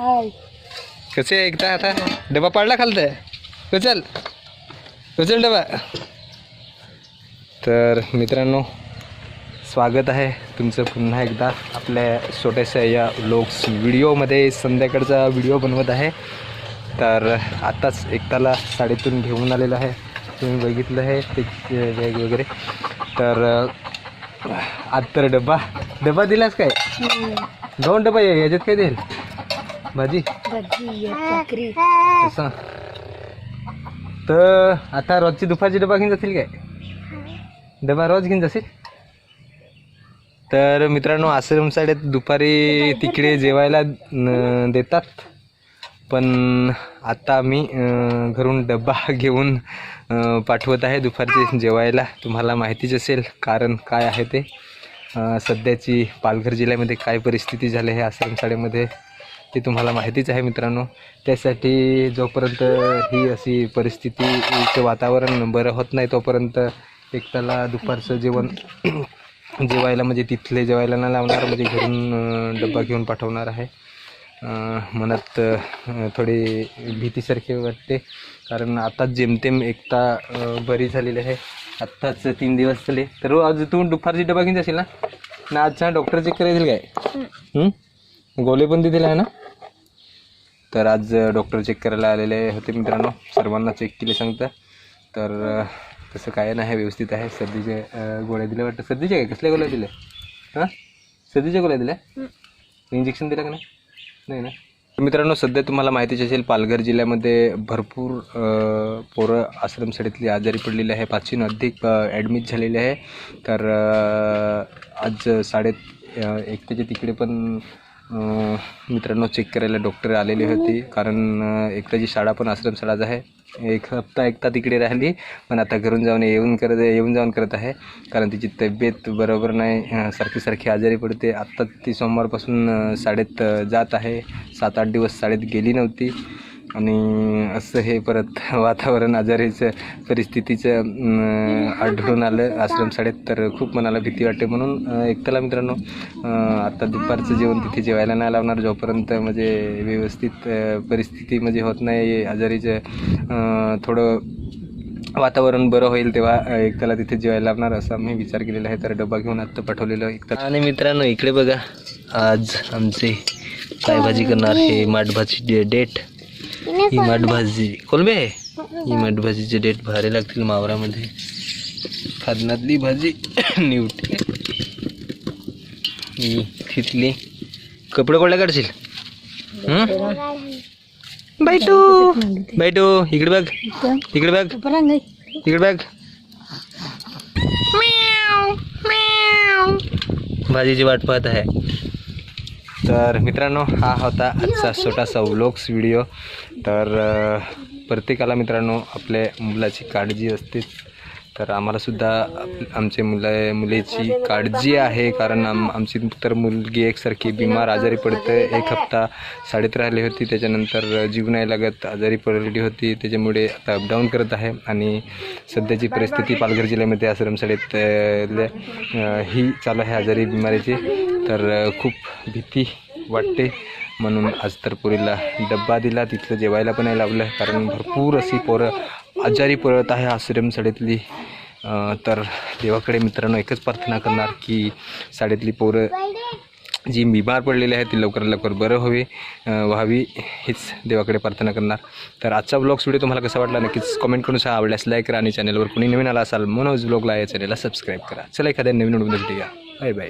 हाय. कसे एकदा आता डबा पाडला खालतं. उचल उचल डबा. तर मित्रांनो स्वागत आहे तुमचं पुन्हा एकदा आपल्या छोट्याशा या लोक्स व्हिडिओमध्ये. संध्याकाळचा व्हिडिओ बनवत आहे. तर आत्ताच एकताला शाळेतून घेऊन आलेलं आहे. तुम्ही बघितलं आहे ते बॅग वगैरे. तर आज तर डबा. डबा दिलास काय? दोन डबा याच्यात काय देईल? भाजी? भजी भाकरी तसं. तर आता रोजची दुपारची डबा घेऊन जातील काय? डबा रोज घेऊन जाशील? तर मित्रांनो आश्रम शाळेत दुपारी तिकडे जेवायला न- देतात. पण आता मी घरून डबा घेऊन पाठवत आहे दुपारचे जेवायला. तुम्हाला माहितीच असेल कारण काय आहे ते. सध्याची पालघर जिल्ह्यामध्ये काय परिस्थिती झाली आहे आश्रम शाळेमध्ये. ते तुम्हाला माहितीच आहे मित्रांनो. त्यासाठी जोपर्यंत ही अशी परिस्थितीचं वातावरण बरं होत नाही तोपर्यंत एकट्याला दुपारचं जेवण जेवायला म्हणजे तिथले जेवायला नाही लावणार म्हणजे घरून डब्बा घेऊन पाठवणार आहे. मनात थोडी भीतीसारखी वाटते. कारण आताच जेमतेम एकता बरी झालेली आहे. आत्ताच तीन दिवस झाले. तर आज तू दुपारची डबा घेऊन जाशील ना? ना आजच्या डॉक्टर चेक करायचे काय? गोले पण दिलेले आहे ना? तर आज डॉक्टर चेक करायला आलेले होते मित्रांनो. सर्वांना चेक केले सांगतं. तर तसं काय नाही व्यवस्थित आहे. सर्दीचे गोळ्या दिल्या वाटतं. सर्दीचे काय? कसल्या गोळ्या दिल्या? हां? सर्दीच्या गोळ्या दिल्या? इंजेक्शन दिलं का नाही? नाही ना? मित्रांनो सध्या तुम्हाला माहितीच असेल पालघर जिल्ह्यामध्ये भरपूर पोरं आश्रमशाळेतली आजारी पडलेली आहे. पाचशेहून अधिक ॲडमिट झालेले आहे. तर आज साडे एक त्याच्या तिकडे पण मित्रांनो चेक करायला डॉक्टर आलेले होते. कारण एकटाची शाळा पण आश्रमशाळाच आहे. एक हप्ता एकता तिकडे राहिली पण आता घरून जाऊन येऊन करत येऊन जाऊन करत आहे. कारण तिची तब्येत बरोबर नाही सारखी सारखी आजारी पडते. आत्ता ती सोमवारपासून शाळेत जात आहे. सात आठ दिवस शाळेत गेली नव्हती. आणि असं हे परत वातावरण आजारीचं परिस्थितीचं आढळून आलं. आश्रमशाळेत तर खूप मनाला भीती वाटते म्हणून अं, एकट्याला मित्रांनो आत्ता आता दुपारचं जेवण तिथे जेवायला नाही लावणार. जोपर्यंत म्हणजे व्यवस्थित परिस्थिती म्हणजे होत नाही आजारीचं थोडं वातावरण बरं होईल तेव्हा अ, एक तिथे जेवायला लागणार असा आम्ही विचार केलेला आहे. तर डबा घेऊन आत्ता पाठवलेलं एक आणि मित्रांनो इकडे बघा आज आमचे पायभाजी करणार हे माठभाजी डे- डेट. ही माठभाजी कोलबे ही माठभाजीचे डेट भारी लागतील मावरामध्ये खादनातली भाजी निवटी ही तिथली कपडे कोळ्या काढशील हं? बैठू। बैठू। इकडे बघ इकडे बघ परंग इकडे बघ भाजीची वाट पाहत आहे तर मित्रांनो हा होता आजचा छोटासा व्लॉग्स व्हिडिओ तर प्रत्येकाला मित्रांनो आपल्या मुलाची काळजी असतेच. तर आम्हालासुद्धा आमचे मुलं मुलीची काळजी आहे कारण आम आमची तर मुलगी एकसारखी बिमार आजारी पडते. एक हप्ता शाळेत राहिली होती त्याच्यानंतर जीव नाही लागत आजारी पडलेली होती. त्याच्यामुळे आता अपडाऊन करत आहे. आणि सध्याची परिस्थिती पालघर जिल्ह्यामध्ये आश्रम शाळेत ल- ही चालू आहे आजारी बिमारीची. तर खूप भीती वाटते. म्हणून आज तर पुरीला डब्बा दिला. तिथलं जेवायला पण नाही लावलं. कारण भरपूर अशी पोरं आजारी पळत आहे आश्रम शाळेतली. तर देवाकडे मित्रांनो एकच प्रार्थना करणार की शाळेतली पोरं जी बिमार पडलेली आहे ती लवकरात लवकर बरं व्हावी व्हावी हीच देवाकडे प्रार्थना करणार. तर आजचा ब्लॉग्स व्हिडिओ तुम्हाला कसा वाटला नक्कीच कमेंट करून सहा आवडल्यास लाईक करा आणि चॅनलवर कोणी नवीन आला असाल मनोज ब्लॉगला या चॅनलला सबस्क्राईब करा. चला एखाद्या नवीन व्हिडिओ भेटूया. Bye bye